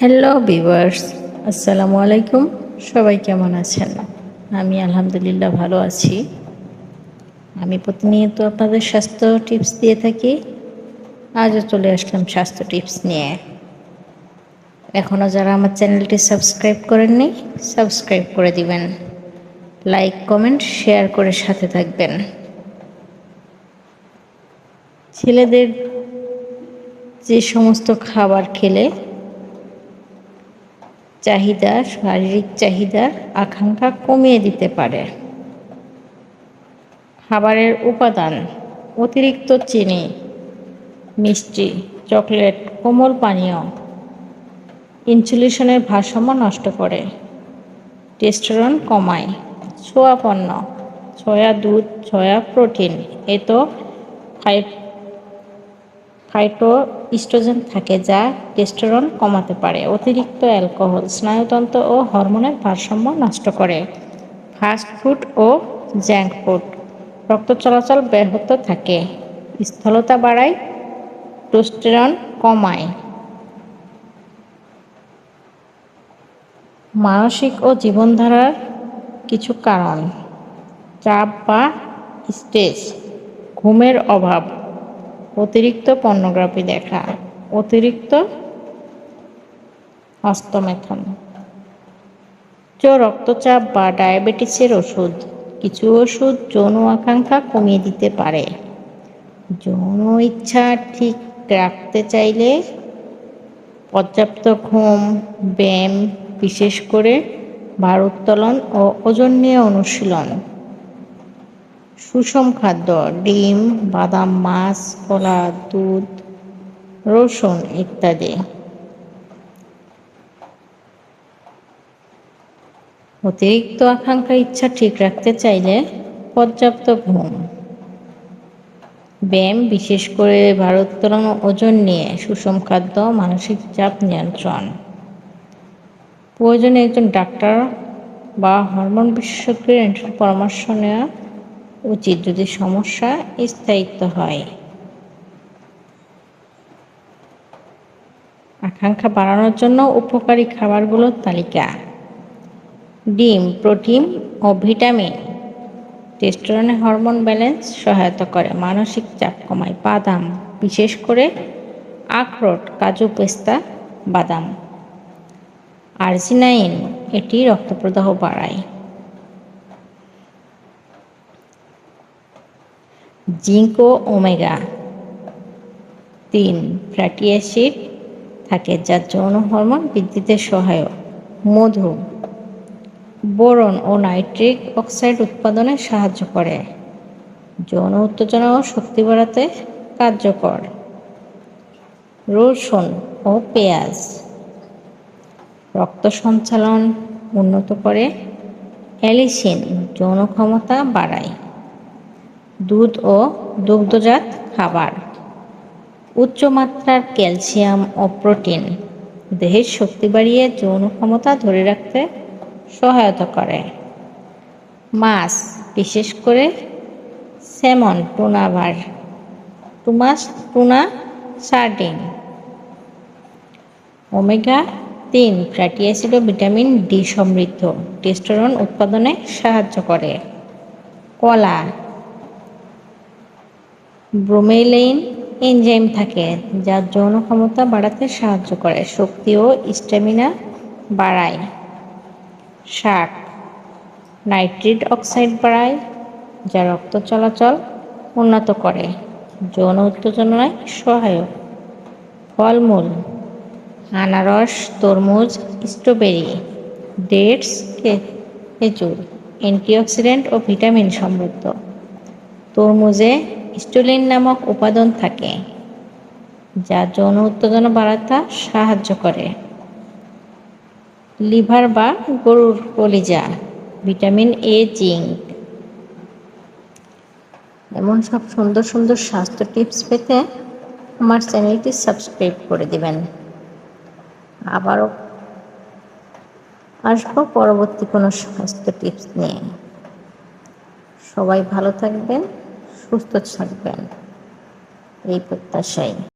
Hello viewers আসসালামু আলাইকুম সবাই কেমন আছেন? আমি আলহামদুলিল্লাহ ভালো আছি। আমি প্রতিনিয়ত আপনাদের স্বাস্থ্য টিপস দিয়ে থাকি। আজও চলে আসলাম স্বাস্থ্য টিপস নিয়ে। এখনও যারা আমার চ্যানেলটি সাবস্ক্রাইব করেননি সাবস্ক্রাইব করে দিবেন। লাইক কমেন্ট শেয়ার করে সাথে থাকবেন। ছেলেদের যে সমস্ত খাবার খেলে চাহিদা, শারীরিক চাহিদার আকাঙ্ক্ষা কমিয়ে দিতে পারে। খাবারের উপাদান, অতিরিক্ত চিনি, মিষ্টি, চকলেট, কোমল পানীয়, ইনসুলেশনের ভারসাম্য নষ্ট করে। টেস্টোরন কমায়। ছোয়া পণ্য, ছয়া দুধ, ছয়া প্রোটিন এত ফাইট ফাইটো ইস্ট্রোজেন থাকে যা টেস্টোরন কমাতে পারে। অতিরিক্ত অ্যালকোহল, স্নায়ুতন্ত্র ও হরমোনের ভারসাম্য নষ্ট করে। ফাস্ট ফুড ও জ্যাঙ্ক ফুড, রক্ত চলাচল ব্যাহত থাকে। স্থলতা বাড়ায় টোস্টেরন কমায়। মানসিক ও জীবনধারার কিছু কারণ, চাপ বা স্ট্রেস ঘুমের অভাব। অতিরিক্ত পর্নোগ্রাফি দেখা, অতিরিক্ত হস্তমেথন উচ্চ রক্তচাপ বা ডায়াবেটিসের ওষুধ, কিছু ওষুধ যৌন আকাঙ্ক্ষা কমিয়ে দিতে পারে। যৌন ইচ্ছা ঠিক রাখতে চাইলে পর্যাপ্ত ঘুম, ব্যায়াম, বিশেষ করে ভারোত্তোলন ও ওজন নিয়ে অনুশীলন। সুষম খাদ্য, ডিম, বাদাম, মাছ, কলা, দুধ, রসুন ইত্যাদি। অতিরিক্ত আকাঙ্ক্ষা, ইচ্ছা ঠিক রাখতে চাইলে পর্যাপ্ত ঘুম। ব্যায়াম, বিশেষ করে ভারোত্তোলন ওজন নিয়ে সুষম খাদ্য, মানসিক চাপ নিয়ন্ত্রণ। প্রয়োজনে একজন ডাক্তার বা হরমোন বিশেষজ্ঞের পরামর্শ নেওয়া উচিত যদি সমস্যা স্থায়িত্ব হয়। আকাঙ্ক্ষা বাড়ানোর জন্য উপকারী খাবারগুলোর তালিকা। ডিম, প্রোটিন ও ভিটামিন। টেস্টোরনে হরমোন ব্যালেন্স সহায়তা করে। মানসিক চাপ কমায়। বাদাম, বিশেষ করে আখরোট, কাজু পেস্তা, বাদাম। আর্জিনাইন, এটি রক্তপ্রদাহ বাড়ায়। জিঙ্ক ওমেগা তিন ফ্যাটি অ্যাসিড, থাকে যা যৌন হরমোন বৃদ্ধিতে সহায়ক। মধু, বোরন ও নাইট্রিক অক্সাইড উৎপাদনে সাহায্য করে। যৌন উত্তেজনা ও শক্তি বাড়াতে কার্যকর। রসুন ও পেঁয়াজ, রক্ত সঞ্চালন উন্নত করে। অ্যালিসিন যৌন ক্ষমতা বাড়ায়। দুধ ও দুগ্ধজাত খাবার। উচ্চমাত্রার ক্যালসিয়াম ও প্রোটিন দেহের শক্তি বাড়িয়ে যৌন ক্ষমতা ধরে রাখতে সহায়তা করে। মাছ, বিশেষ করে স্যামন টুনাভার টুমাস, টুনা সার্ডিন, ওমেগা তিন ফ্যাটি অ্যাসিড ও ভিটামিন ডি সমৃদ্ধ। টেস্টোরন উৎপাদনে সাহায্য করে। কলা ব্রোমেলাইন এনজাইম থাকে যা যৌন ক্ষমতা বাড়াতে সাহায্য করে শক্তি ও স্ট্যামিনা বাড়ায়। শাক নাইট্রিক অক্সাইড বাড়ায়, যা রক্ত চলাচল উন্নত করে, যৌন উত্তেজনায় সহায়ক। ফলমূল, আনারস, তরমুজ, স্ট্রবেরি, ডেটস খেজুর, অ্যান্টিঅক্সিডেন্ট ও ভিটামিন সমৃদ্ধ। তরমুজে স্টুলিন নামক উপাদান থাকে, যা যৌন উত্তেজনা বাড়াতে সাহায্য করে। লিভার বা গরুর কলিজা, ভিটামিন এ, জিঙ্ক। এমন সব সুন্দর সুন্দর স্বাস্থ্য টিপস পেতে আমার চ্যানেলটি সাবস্ক্রাইব করে দিবেন। আবারও আসব পরবর্তী কোনো স্বাস্থ্য টিপস নিয়ে। সবাই ভালো থাকবেন। সুস্থ থাকবেন। এই প্রত্যাশায়।